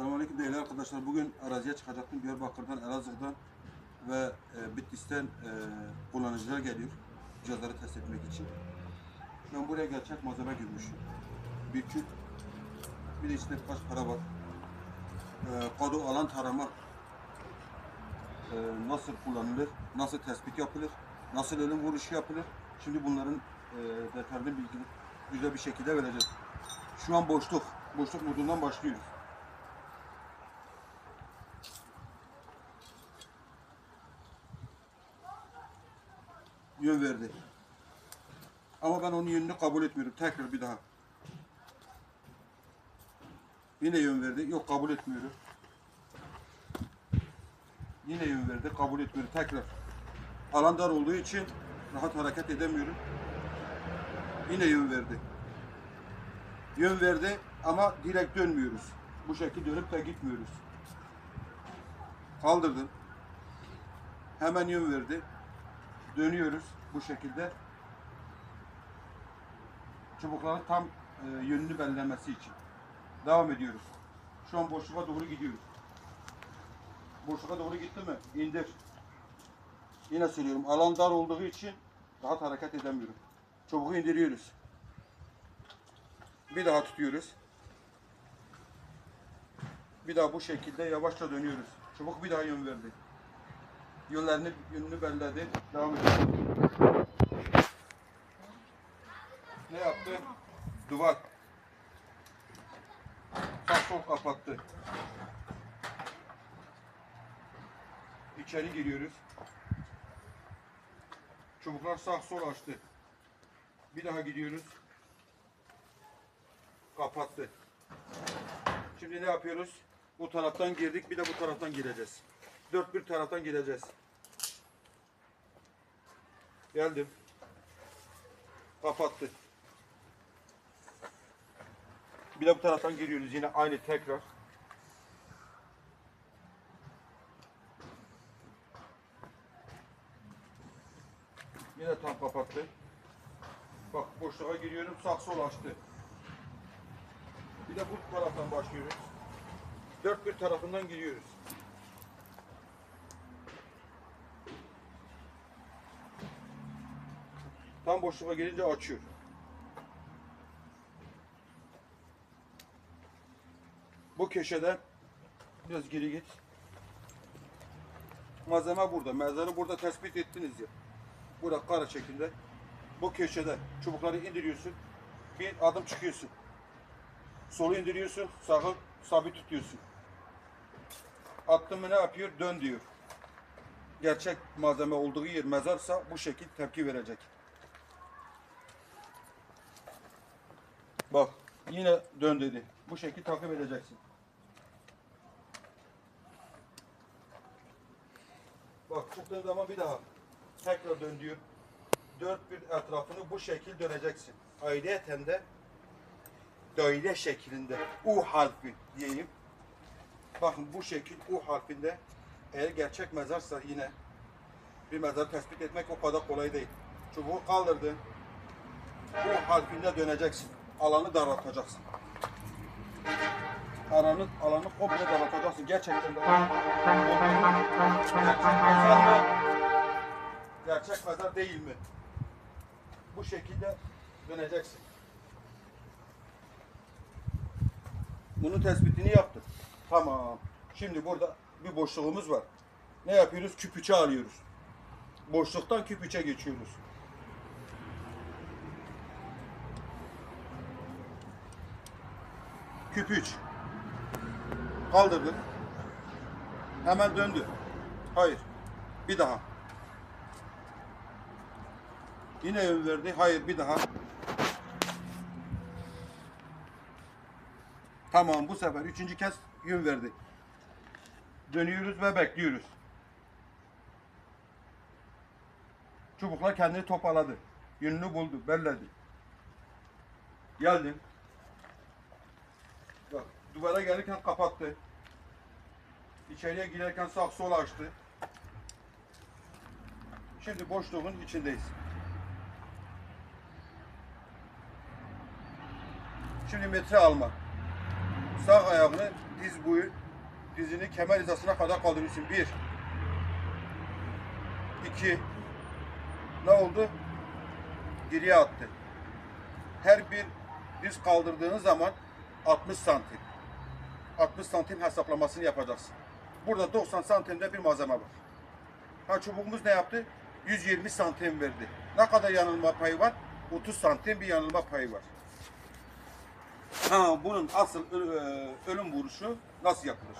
Selamünaleyküm değerli arkadaşlar. Bugün araziye çıkacaktım. Diyarbakır'dan, Elazığ'dan ve e, Bitlis'ten e, kullanıcılar geliyor. Cihazları test etmek için. Ben buraya gerçek malzeme girmişim. Bir küp, bir de içinde birkaç para var. E, kado alan tarama e, nasıl kullanılır, nasıl tespit yapılır, nasıl ölüm vuruşu yapılır. Şimdi bunların e, detaylı bilgini güzel bir şekilde vereceğiz. Şu an boşluk, boşluk modundan başlıyoruz. Yön verdi. Ama ben onun yönünü kabul etmiyorum. Tekrar bir daha. Yine yön verdi. Yok kabul etmiyorum. Yine yön verdi. Kabul etmiyorum. Tekrar. Alan dar olduğu için rahat hareket edemiyorum. Yine yön verdi. Yön verdi ama direkt dönmüyoruz. Bu şekilde dönüp de gitmiyoruz. Kaldırdım. Hemen yön verdi dönüyoruz bu şekilde. Çubukların tam e, yönünü belirlemesi için. Devam ediyoruz. Şu an boşluğa doğru gidiyoruz. Boşluğa doğru gitti mi? İndir. Yine söylüyorum. Alan dar olduğu için rahat hareket edemiyorum. Çubuğu indiriyoruz. Bir daha tutuyoruz. Bir daha bu şekilde yavaşça dönüyoruz. Çubuk bir daha yön verdi yönlerini yönünü belirledi. Devam ediyor. Ne yaptı? Duvar. Sağ sol kapattı. İçeri giriyoruz. Çubuklar sağ sol açtı. Bir daha gidiyoruz. Kapattı. Şimdi ne yapıyoruz? Bu taraftan girdik, bir de bu taraftan gireceğiz. Dört bir taraftan gireceğiz. Geldim. Kapattı. Bir de bu taraftan giriyoruz yine aynı tekrar. Yine tam kapattı. Bak boşluğa giriyorum sağ sol açtı. Bir de bu taraftan başlıyoruz. Dört bir tarafından giriyoruz. Tam boşluğa gelince açıyor. Bu köşeden biraz geri git. Malzeme burada. Mezarı burada tespit ettiniz ya. Burada kara şeklinde. Bu köşede çubukları indiriyorsun. Bir adım çıkıyorsun. Solu indiriyorsun. Sağı sabit tutuyorsun. Attın mı ne yapıyor? Dön diyor. Gerçek malzeme olduğu yer mezarsa bu şekil tepki verecek. Bak yine dön dedi. Bu şekil takip edeceksin. Bak çıktığın zaman bir daha tekrar dön diyor. Dört bir etrafını bu şekil döneceksin. Ayrıyeten de daire şeklinde U harfi diyeyim. Bakın bu şekil U harfinde eğer gerçek mezarsa yine bir mezar tespit etmek o kadar kolay değil. Çubuğu kaldırdın. U harfinde döneceksin alanı daraltacaksın. Alanı, alanı komple daraltacaksın. Gerçekten de gerçek mezar değil mi? Bu şekilde döneceksin. Bunun tespitini yaptık. Tamam. Şimdi burada bir boşluğumuz var. Ne yapıyoruz? Küp alıyoruz. Boşluktan küp geçiyoruz. Küp 3. Kaldırdın. Hemen döndü. Hayır. Bir daha. Yine yön verdi. Hayır bir daha. Tamam bu sefer üçüncü kez yön verdi. Dönüyoruz ve bekliyoruz. Çubuklar kendini toparladı. Yönünü buldu, belledi. Geldim. Bak duvara gelirken kapattı. İçeriye girerken sağ sol açtı. Şimdi boşluğun içindeyiz. Şimdi metre alma. Sağ ayağını diz boyu, dizini kemer hizasına kadar kaldırıyorsun. Bir. iki. Ne oldu? Geriye attı. Her bir diz kaldırdığınız zaman 60 santim. 60 santim hesaplamasını yapacaksın. Burada 90 santimde bir malzeme var. Ha çubuğumuz ne yaptı? 120 santim verdi. Ne kadar yanılma payı var? 30 santim bir yanılma payı var. Ha bunun asıl e, ölüm vuruşu nasıl yapılır?